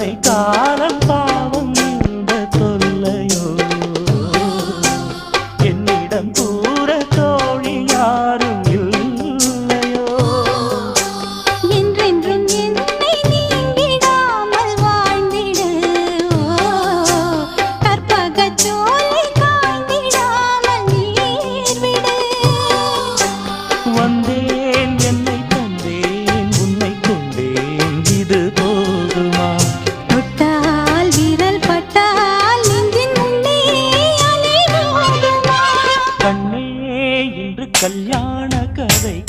கடமைக்காரன் பாவம் இந்த தொல்லையோ என்னிடம் கூற தோழி யாரும் இல்லையோ? என்றென்றும் என்னை நீங்கிடாமல் வாழ்ந்திடு. கற்பக சோலை காய்ந்திடாமல் நீர்விடு. வந்தேன் என்னை தந்தேன் உன்னை கொண்டேன் இது போ கல்யாண கதை.